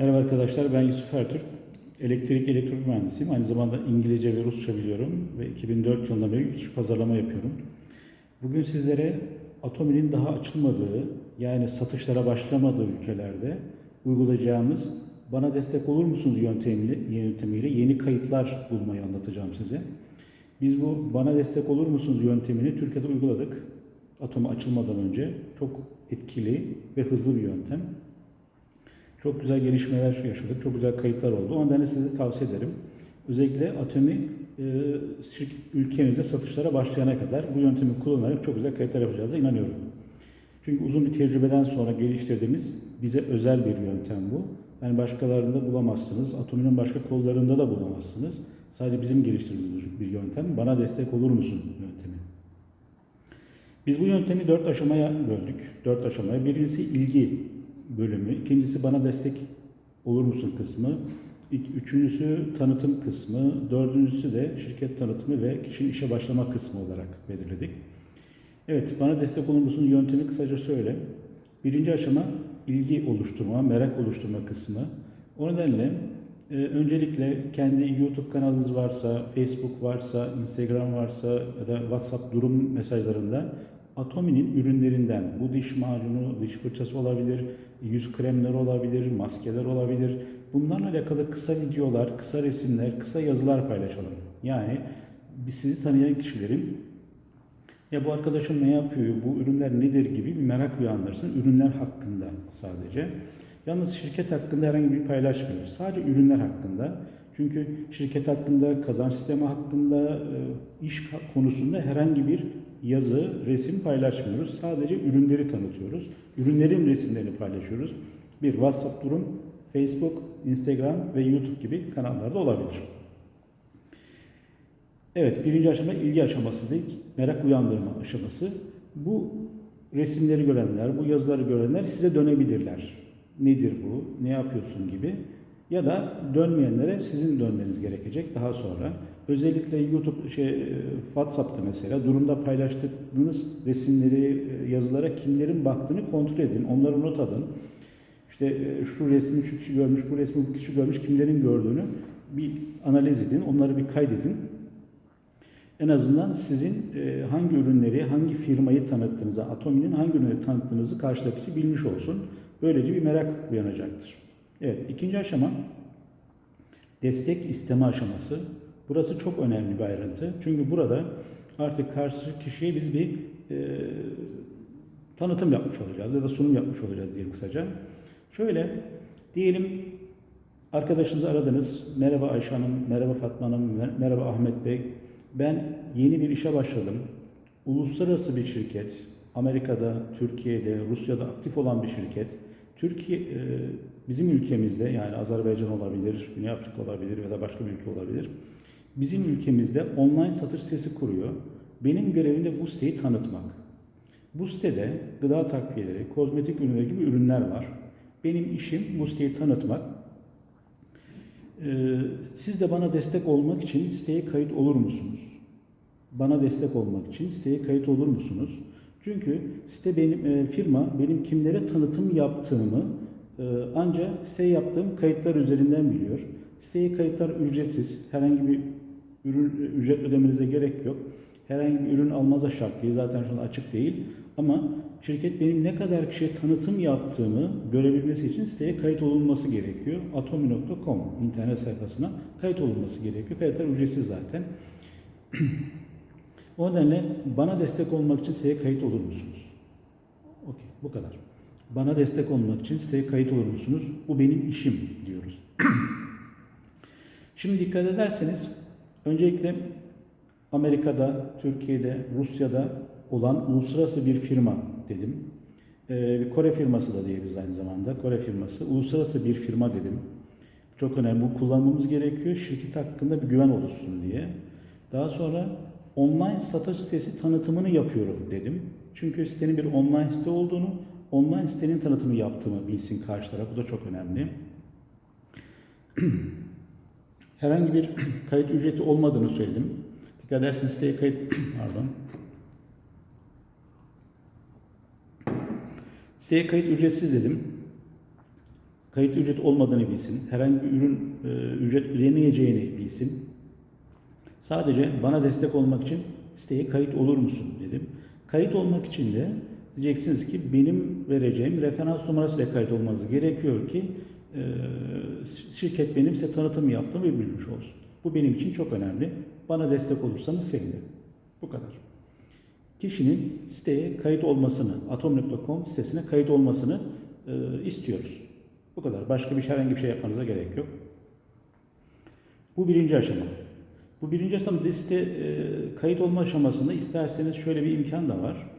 Merhaba arkadaşlar, ben Yusuf Ertürk. Elektrik elektronik mühendisiyim. Aynı zamanda İngilizce ve Rusça biliyorum ve 2004 yılında beri yurt pazarlama yapıyorum. Bugün sizlere Atomi'nin daha açılmadığı, yani satışlara başlamadığı ülkelerde uygulayacağımız bana destek olur musunuz yöntemiyle, yöntemiyle yeni kayıtlar bulmayı anlatacağım size. Biz bu bana destek olur musunuz yöntemini Türkiye'de uyguladık. Atomi açılmadan önce çok etkili ve hızlı bir yöntem. Çok güzel gelişmeler yaşadık, çok güzel kayıtlar oldu. O nedenle size tavsiye ederim. Özellikle Atomi e, ülkemizde satışlara başlayana kadar bu yöntemi kullanarak çok güzel kayıtlar yapacağınıza inanıyorum. Çünkü uzun bir tecrübeden sonra geliştirdiğimiz bize özel bir yöntem bu. Yani başkalarında bulamazsınız, Atomi'nin başka kollarında da bulamazsınız. Sadece bizim geliştirdiğimiz bir yöntem. Bana destek olur musun yöntemi. Biz bu yöntemi dört aşamaya böldük. Dört aşamaya. Birincisi ilgi bölümü. ikincisi bana destek olur musun kısmı. Üçüncüsü tanıtım kısmı. Dördüncüsü de şirket tanıtımı ve kişinin işe başlama kısmı olarak belirledik. Evet, bana destek olur musun yöntemi kısaca söyle. Birinci aşama ilgi oluşturma, merak oluşturma kısmı. O nedenle e, öncelikle kendi YouTube kanalınız varsa, Facebook varsa, Instagram varsa ya da WhatsApp durum mesajlarında Atomi'nin ürünlerinden bu diş macunu, diş fırçası olabilir, yüz kremleri olabilir, maskeler olabilir. Bunlarla alakalı kısa videolar, kısa resimler, kısa yazılar paylaşalım. Yani biz sizi tanıyan kişilerin ya bu arkadaşım ne yapıyor, bu ürünler nedir gibi bir merak uyandırsın. Ürünler hakkında sadece. Yalnız şirket hakkında herhangi bir paylaşmıyoruz. Sadece ürünler hakkında. Çünkü şirket hakkında, kazanç sistemi hakkında, e, iş konusunda herhangi bir yazı, resim paylaşmıyoruz. Sadece ürünleri tanıtıyoruz. Ürünlerin resimlerini paylaşıyoruz. Bir WhatsApp durum, Facebook, Instagram ve YouTube gibi kanallarda olabilir. Evet, birinci aşama ilgi aşaması dedik. Merak uyandırma aşaması. Bu resimleri görenler, bu yazıları görenler size dönebilirler. Nedir bu, ne yapıyorsun gibi. Ya da dönmeyenlere sizin dönmeniz gerekecek daha sonra. Özellikle YouTube, şey, e, WhatsApp'ta mesela durumda paylaştığınız resimleri, e, yazılara kimlerin baktığını kontrol edin. Onları not alın. İşte e, şu resmi şu kişi görmüş, bu resmi bu kişi görmüş, kimlerin gördüğünü bir analiz edin. Onları bir kaydedin. En azından sizin hangi ürünleri, hangi firmayı tanıttığınızı, Atomi'nin hangi ürünleri tanıttığınızı karşıdaki bilmiş olsun. Böylece bir merak uyanacaktır. Evet, ikinci aşama destek isteme aşaması. Burası çok önemli bir ayrıntı. Çünkü burada artık karşı kişiye biz bir e, tanıtım yapmış olacağız ya da sunum yapmış olacağız diyelim kısaca. Şöyle diyelim arkadaşınızı aradınız. Merhaba Ayşe Hanım, merhaba Fatma Hanım, mer- merhaba Ahmet Bey. Ben yeni bir işe başladım. Uluslararası bir şirket. Amerika'da, Türkiye'de, Rusya'da aktif olan bir şirket. Türkiye e, bizim ülkemizde yani Azerbaycan olabilir, Güney Afrika olabilir ya da başka bir ülke olabilir. Bizim ülkemizde online satış sitesi kuruyor. Benim görevim de bu siteyi tanıtmak. Bu sitede gıda takviyeleri, kozmetik ürünleri gibi ürünler var. Benim işim bu siteyi tanıtmak. Ee, siz de bana destek olmak için siteye kayıt olur musunuz? Bana destek olmak için siteye kayıt olur musunuz? Çünkü site benim e, firma benim kimlere tanıtım yaptığımı e, ancak siteye yaptığım kayıtlar üzerinden biliyor. Siteye kayıtlar ücretsiz. Herhangi bir ürün ücret ödemenize gerek yok. Herhangi bir ürün almanıza şart değil. Zaten şu an açık değil. Ama şirket benim ne kadar kişiye tanıtım yaptığımı görebilmesi için siteye kayıt olunması gerekiyor. atomi.com internet sayfasına kayıt olunması gerekiyor. Kayıtlar ücretsiz zaten. o nedenle bana destek olmak için siteye kayıt olur musunuz? Okey, bu kadar. Bana destek olmak için siteye kayıt olur musunuz? Bu benim işim diyoruz. Şimdi dikkat ederseniz öncelikle Amerika'da, Türkiye'de, Rusya'da olan uluslararası bir firma dedim. Ee, bir Kore firması da diyebiliriz aynı zamanda. Kore firması. Uluslararası bir firma dedim. Çok önemli. Bu kullanmamız gerekiyor. Şirket hakkında bir güven oluşsun diye. Daha sonra online satış sitesi tanıtımını yapıyorum dedim. Çünkü sitenin bir online site olduğunu, online sitenin tanıtımı yaptığımı bilsin karşı taraf. Bu da çok önemli. Herhangi bir kayıt ücreti olmadığını söyledim. Dikkat ederseniz siteye kayıt... Pardon. Siteye kayıt ücretsiz dedim. Kayıt ücret olmadığını bilsin. Herhangi bir ürün e, ücret ödemeyeceğini bilsin. Sadece bana destek olmak için siteye kayıt olur musun dedim. Kayıt olmak için de diyeceksiniz ki benim vereceğim referans numarasıyla kayıt olmanız gerekiyor ki e, şirket benim size tanıtım yaptığımı bilmiş olsun. Bu benim için çok önemli. Bana destek olursanız sevinirim. Bu kadar. Kişinin siteye kayıt olmasını, atom.com sitesine kayıt olmasını e, istiyoruz. Bu kadar. Başka bir şey, herhangi bir şey yapmanıza gerek yok. Bu birinci aşama. Bu birinci aşamada site e, kayıt olma aşamasında isterseniz şöyle bir imkan da var.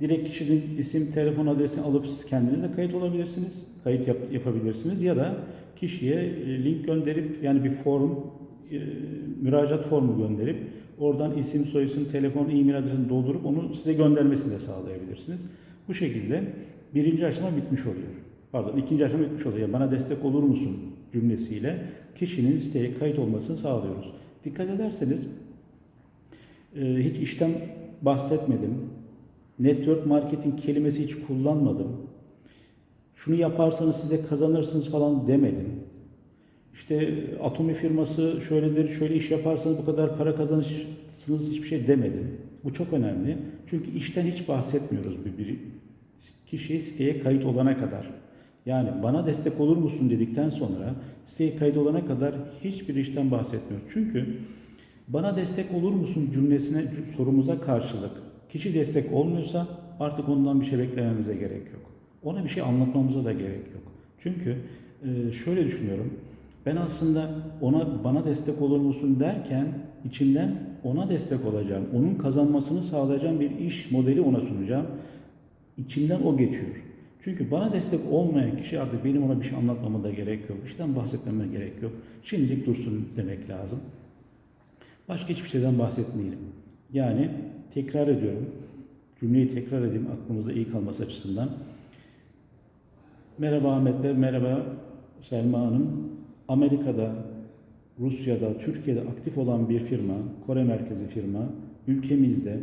Direkt kişinin isim, telefon adresini alıp siz kendiniz de kayıt olabilirsiniz. Kayıt yap, yapabilirsiniz ya da kişiye e, link gönderip yani bir form, e, müracaat formu gönderip oradan isim, soyisim, telefon, e-mail adresini doldurup onu size göndermesini de sağlayabilirsiniz. Bu şekilde birinci aşama bitmiş oluyor. Pardon, ikinci aşama bitmiş oluyor. Yani bana destek olur musun cümlesiyle kişinin siteye kayıt olmasını sağlıyoruz. Dikkat ederseniz e, hiç işten bahsetmedim. Network marketing kelimesi hiç kullanmadım. Şunu yaparsanız size kazanırsınız falan demedim. İşte Atomi firması şöyledir, şöyle iş yaparsanız bu kadar para kazanırsınız hiçbir şey demedim. Bu çok önemli. Çünkü işten hiç bahsetmiyoruz bir, bir kişi siteye kayıt olana kadar. Yani bana destek olur musun dedikten sonra siteye kayıt olana kadar hiçbir işten bahsetmiyoruz. Çünkü bana destek olur musun cümlesine sorumuza karşılık kişi destek olmuyorsa artık ondan bir şey beklememize gerek yok. Ona bir şey anlatmamıza da gerek yok. Çünkü e, şöyle düşünüyorum. Ben aslında ona bana destek olur musun derken içimden ona destek olacağım. Onun kazanmasını sağlayacağım bir iş modeli ona sunacağım. İçimden o geçiyor. Çünkü bana destek olmayan kişi artık benim ona bir şey anlatmama da gerek yok. İşten bahsetmeme gerek yok. Şimdilik dursun demek lazım. Başka hiçbir şeyden bahsetmeyelim. Yani tekrar ediyorum. Cümleyi tekrar edeyim aklımızda iyi kalması açısından. Merhaba Ahmet Bey, merhaba Selma Hanım. Amerika'da, Rusya'da, Türkiye'de aktif olan bir firma, Kore merkezi firma, ülkemizde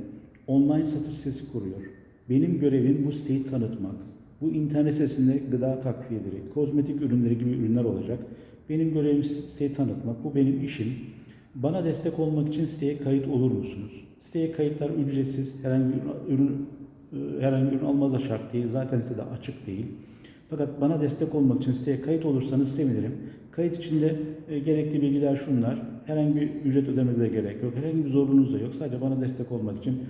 online satış sitesi kuruyor. Benim görevim bu siteyi tanıtmak. Bu internet sitesinde gıda takviyeleri, kozmetik ürünleri gibi ürünler olacak. Benim görevim siteyi tanıtmak. Bu benim işim. Bana destek olmak için siteye kayıt olur musunuz? Siteye kayıtlar ücretsiz. Herhangi bir ürün herhangi bir ürün almanıza şart değil. Zaten sitede açık değil. Fakat bana destek olmak için siteye kayıt olursanız sevinirim. Kayıt içinde e, gerekli bilgiler şunlar. Herhangi bir ücret ödemenize gerek yok. Herhangi bir zorunuz da yok. Sadece bana destek olmak için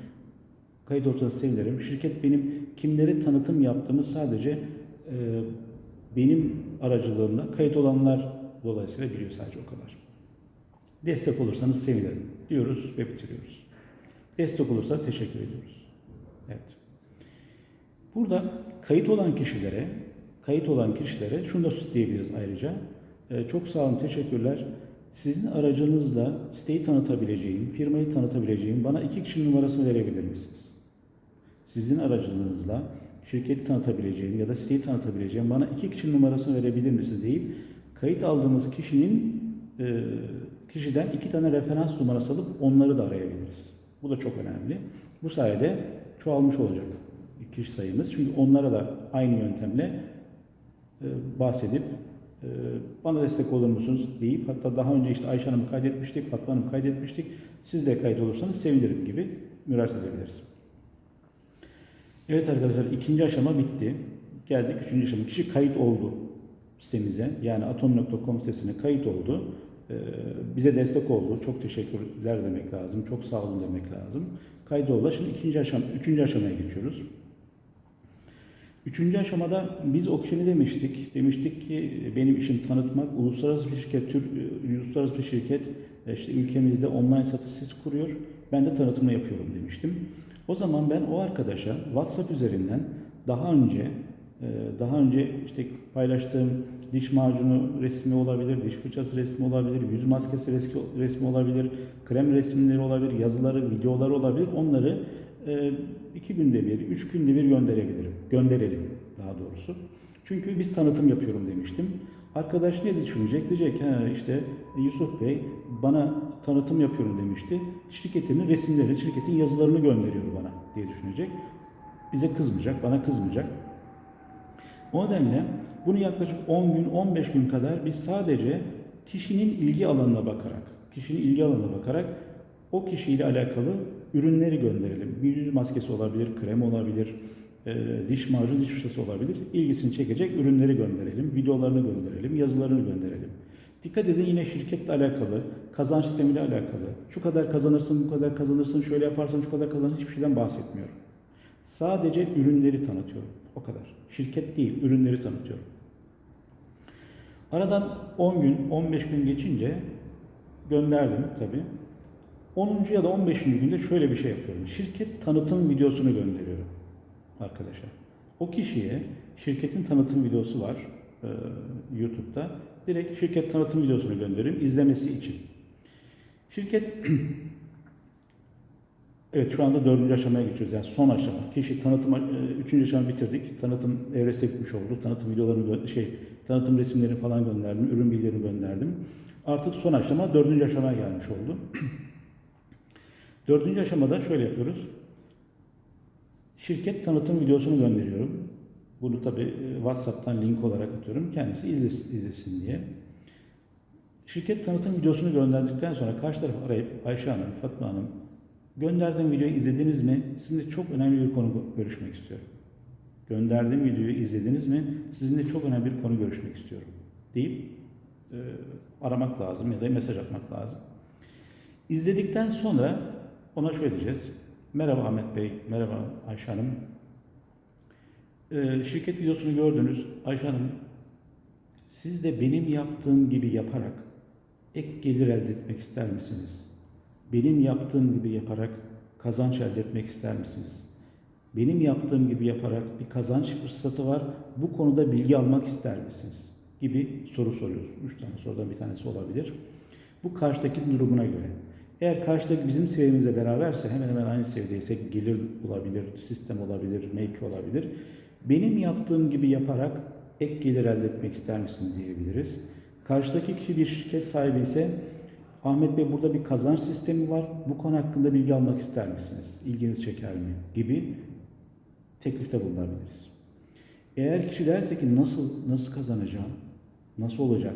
kayıt olursanız sevinirim. Şirket benim kimlere tanıtım yaptığımı sadece e, benim aracılığımla kayıt olanlar dolayısıyla biliyor sadece o kadar. Destek olursanız sevinirim diyoruz ve bitiriyoruz. Destek olursa teşekkür ediyoruz. Evet. Burada kayıt olan kişilere, kayıt olan kişilere şunu da diyebiliriz ayrıca. Ee, çok sağ olun, teşekkürler. Sizin aracınızla siteyi tanıtabileceğim, firmayı tanıtabileceğim bana iki kişinin numarasını verebilir misiniz? Sizin aracınızla şirketi tanıtabileceğim ya da siteyi tanıtabileceğim bana iki kişinin numarasını verebilir misiniz deyip kayıt aldığımız kişinin e, kişiden iki tane referans numarası alıp onları da arayabiliriz. Bu da çok önemli. Bu sayede çoğalmış olacak kişi sayımız. Çünkü onlara da aynı yöntemle bahsedip e, bana destek olur musunuz deyip hatta daha önce işte Ayşe Hanım'ı kaydetmiştik, Fatma Hanım'ı kaydetmiştik. Siz de kayıt olursanız sevinirim gibi müracaat edebiliriz. Evet arkadaşlar ikinci aşama bitti. Geldik üçüncü aşama. Kişi kayıt oldu sitemize. Yani atom.com sitesine kayıt oldu. Ee, bize destek oldu. Çok teşekkürler demek lazım. Çok sağ olun demek lazım. Kayıt oldu. Şimdi ikinci aşama, üçüncü aşamaya geçiyoruz. Üçüncü aşamada biz o ne demiştik? Demiştik ki benim işim tanıtmak. Uluslararası bir şirket, Türk, uluslararası bir şirket işte ülkemizde online satış sitesi kuruyor. Ben de tanıtımı yapıyorum demiştim. O zaman ben o arkadaşa WhatsApp üzerinden daha önce e, daha önce işte paylaştığım diş macunu resmi olabilir, diş fırçası resmi olabilir, yüz maskesi resmi, olabilir, krem resimleri olabilir, yazıları, videoları olabilir. Onları e, iki günde bir, üç günde bir gönderebilirim. Gönderelim daha doğrusu. Çünkü biz tanıtım yapıyorum demiştim. Arkadaş ne düşünecek? Diyecek ha işte Yusuf Bey bana tanıtım yapıyorum demişti. Şirketinin resimlerini, şirketin yazılarını gönderiyor bana diye düşünecek. Bize kızmayacak, bana kızmayacak. O nedenle Bunu yaklaşık 10 gün, 15 gün kadar biz sadece kişinin ilgi alanına bakarak, kişinin ilgi alanına bakarak o kişiyle alakalı ürünleri gönderelim. Yüz maskesi olabilir, krem olabilir, e, diş macunu, diş fırçası olabilir. İlgisini çekecek ürünleri gönderelim, videolarını gönderelim, yazılarını gönderelim. Dikkat edin yine şirketle alakalı, kazanç sistemiyle alakalı. Şu kadar kazanırsın, bu kadar kazanırsın, şöyle yaparsan şu kadar kazanırsın hiçbir şeyden bahsetmiyorum. Sadece ürünleri tanıtıyorum. O kadar. Şirket değil, ürünleri tanıtıyorum. Aradan 10 gün, 15 gün geçince gönderdim tabii. 10. ya da 15. günde şöyle bir şey yapıyorum. Şirket tanıtım videosunu gönderiyorum arkadaşlar. O kişiye şirketin tanıtım videosu var e, YouTube'da. Direkt şirket tanıtım videosunu gönderiyorum izlemesi için. Şirket Evet şu anda dördüncü aşamaya geçiyoruz. Yani son aşama. Kişi tanıtım, e, üçüncü aşamayı bitirdik. Tanıtım evresine gitmiş oldu. Tanıtım videolarını, şey, tanıtım resimlerini falan gönderdim. Ürün bilgilerini gönderdim. Artık son aşama dördüncü aşamaya gelmiş oldu. dördüncü aşamada şöyle yapıyoruz. Şirket tanıtım videosunu gönderiyorum. Bunu tabi WhatsApp'tan link olarak atıyorum. Kendisi izlesin, izlesin diye. Şirket tanıtım videosunu gönderdikten sonra karşı taraf arayıp Ayşe Hanım, Fatma Hanım gönderdiğim videoyu izlediniz mi? Sizinle çok önemli bir konu görüşmek istiyorum. Gönderdiğim videoyu izlediniz mi? Sizinle çok önemli bir konu görüşmek istiyorum. Deyip e, aramak lazım ya da mesaj atmak lazım. İzledikten sonra ona şöyle diyeceğiz. Merhaba Ahmet Bey, merhaba Ayşe Hanım. E, şirket videosunu gördünüz. Ayşe Hanım, siz de benim yaptığım gibi yaparak ek gelir elde etmek ister misiniz? Benim yaptığım gibi yaparak kazanç elde etmek ister misiniz? Benim yaptığım gibi yaparak bir kazanç fırsatı var. Bu konuda bilgi almak ister misiniz? Gibi soru soruyoruz. Üç tane sorudan bir tanesi olabilir. Bu karşıdaki durumuna göre. Eğer karşıdaki bizim seviyemizle beraberse hemen hemen aynı seviyedeysek gelir olabilir, sistem olabilir, make olabilir. Benim yaptığım gibi yaparak ek gelir elde etmek ister misin diyebiliriz. Karşıdaki kişi bir şirket sahibi ise Ahmet Bey burada bir kazanç sistemi var. Bu konu hakkında bilgi almak ister misiniz? İlginiz çeker mi? Gibi teklifte bulunabiliriz. Eğer kişi derse ki nasıl nasıl kazanacağım? Nasıl olacak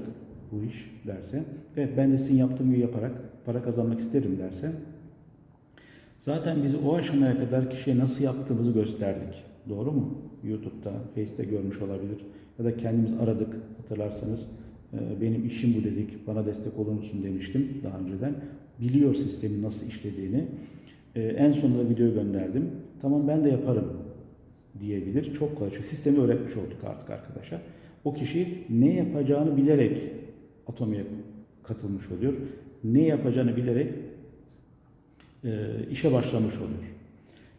bu iş derse, evet ben de sizin yaptığım gibi yaparak para kazanmak isterim derse, zaten biz o aşamaya kadar kişiye nasıl yaptığımızı gösterdik. Doğru mu? YouTube'da, Face'te görmüş olabilir. Ya da kendimiz aradık hatırlarsanız. Ee, Benim işim bu dedik, bana destek olur musun demiştim daha önceden. Biliyor sistemin nasıl işlediğini. Ee, En sonunda video gönderdim. Tamam ben de yaparım diyebilir. Çok kolay. Çünkü sistemi öğretmiş olduk artık arkadaşlar. O kişi ne yapacağını bilerek Atomi'ye katılmış oluyor. Ne yapacağını bilerek e, işe başlamış oluyor.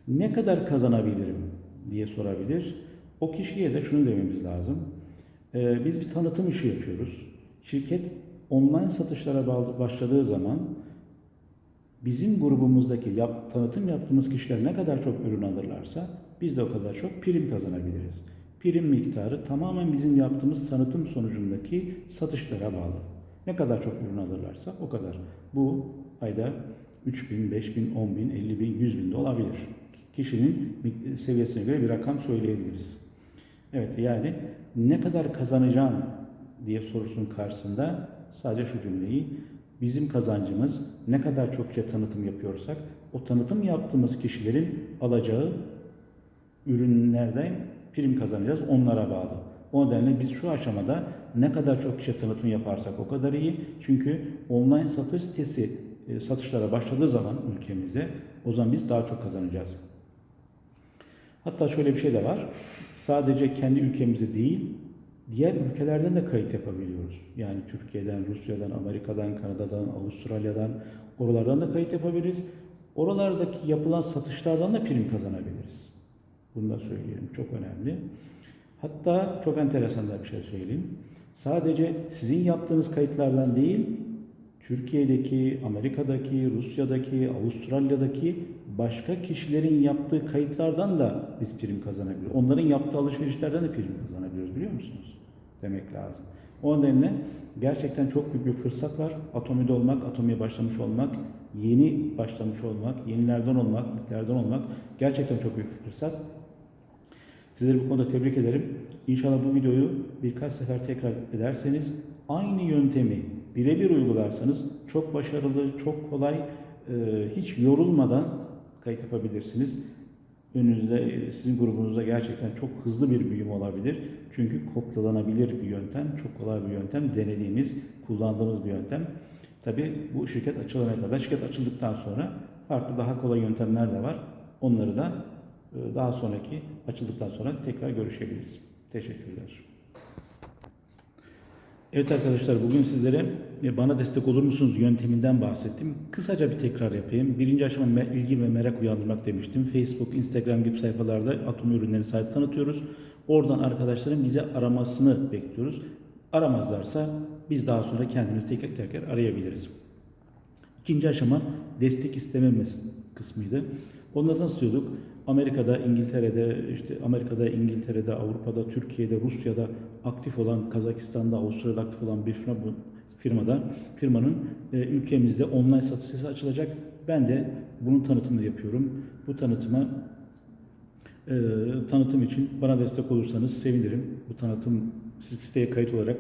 Ne kadar kazanabilirim diye sorabilir. O kişiye de şunu dememiz lazım. E, biz bir tanıtım işi yapıyoruz. Şirket online satışlara başladığı zaman bizim grubumuzdaki yap, tanıtım yaptığımız kişiler ne kadar çok ürün alırlarsa biz de o kadar çok prim kazanabiliriz. Prim miktarı tamamen bizim yaptığımız tanıtım sonucundaki satışlara bağlı. Ne kadar çok ürün alırlarsa o kadar. Bu ayda 3 bin, 5 bin, 10 bin, 50 bin, 100 bin de olabilir. Kişinin seviyesine göre bir rakam söyleyebiliriz. Evet yani ne kadar kazanacağım diye sorusun karşısında sadece şu cümleyi bizim kazancımız ne kadar çok şey tanıtım yapıyorsak o tanıtım yaptığımız kişilerin alacağı ürünlerden prim kazanacağız onlara bağlı. O nedenle biz şu aşamada ne kadar çok kişi tanıtım yaparsak o kadar iyi. Çünkü online satış sitesi e, satışlara başladığı zaman ülkemizde o zaman biz daha çok kazanacağız. Hatta şöyle bir şey de var. Sadece kendi ülkemizde değil, diğer ülkelerden de kayıt yapabiliyoruz. Yani Türkiye'den, Rusya'dan, Amerika'dan, Kanada'dan, Avustralya'dan, oralardan da kayıt yapabiliriz. Oralardaki yapılan satışlardan da prim kazanabiliriz. Bunu da söyleyelim. Çok önemli. Hatta çok enteresan da bir şey söyleyeyim. Sadece sizin yaptığınız kayıtlardan değil, Türkiye'deki, Amerika'daki, Rusya'daki, Avustralya'daki başka kişilerin yaptığı kayıtlardan da biz prim kazanabiliyoruz. Onların yaptığı alışverişlerden de prim kazanabiliyoruz biliyor musunuz? Demek lazım. O nedenle gerçekten çok büyük bir fırsat var. Atomide olmak, atomiye başlamış olmak, yeni başlamış olmak, yenilerden olmak, ilklerden olmak gerçekten çok büyük bir fırsat. Sizleri bu konuda tebrik ederim. İnşallah bu videoyu birkaç sefer tekrar ederseniz aynı yöntemi birebir uygularsanız çok başarılı, çok kolay, e, hiç yorulmadan kayıt yapabilirsiniz. Önünüzde, e, sizin grubunuzda gerçekten çok hızlı bir büyüme olabilir. Çünkü kopyalanabilir bir yöntem, çok kolay bir yöntem, denediğimiz, kullandığımız bir yöntem. Tabii bu şirket açılana kadar, şirket açıldıktan sonra farklı daha kolay yöntemler de var. Onları da e, daha sonraki açıldıktan sonra tekrar görüşebiliriz. Teşekkürler. Evet arkadaşlar bugün sizlere e, bana destek olur musunuz yönteminden bahsettim. Kısaca bir tekrar yapayım. Birinci aşama ilgi ve merak uyandırmak demiştim. Facebook, Instagram gibi sayfalarda atom ürünleri sahip tanıtıyoruz. Oradan arkadaşların bize aramasını bekliyoruz. Aramazlarsa biz daha sonra kendimiz teker teker arayabiliriz. İkinci aşama destek isteme mes- kısmıydı. Onları nasıl diyorduk? Amerika'da, İngiltere'de, işte Amerika'da, İngiltere'de, Avrupa'da, Türkiye'de, Rusya'da aktif olan, Kazakistan'da, Avustralya'da aktif olan bir firma bu firmada firmanın e, ülkemizde online satış sitesi açılacak. Ben de bunun tanıtımını yapıyorum. Bu tanıtıma e, tanıtım için bana destek olursanız sevinirim. Bu tanıtım siteye kayıt olarak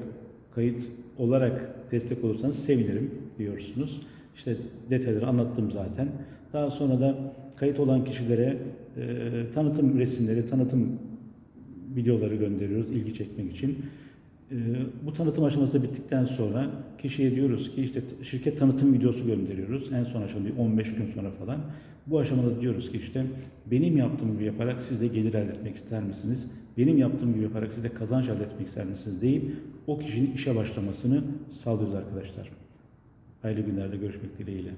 kayıt olarak destek olursanız sevinirim diyorsunuz. İşte detayları anlattım zaten. Daha sonra da kayıt olan kişilere e, tanıtım resimleri, tanıtım videoları gönderiyoruz ilgi çekmek için. E, bu tanıtım aşaması da bittikten sonra kişiye diyoruz ki işte şirket tanıtım videosu gönderiyoruz. En son aşamada 15 gün sonra falan. Bu aşamada diyoruz ki işte benim yaptığım gibi yaparak siz de gelir elde etmek ister misiniz? Benim yaptığım gibi yaparak siz de kazanç elde etmek ister misiniz deyip o kişinin işe başlamasını sağlıyoruz arkadaşlar. Hayırlı günlerde görüşmek dileğiyle.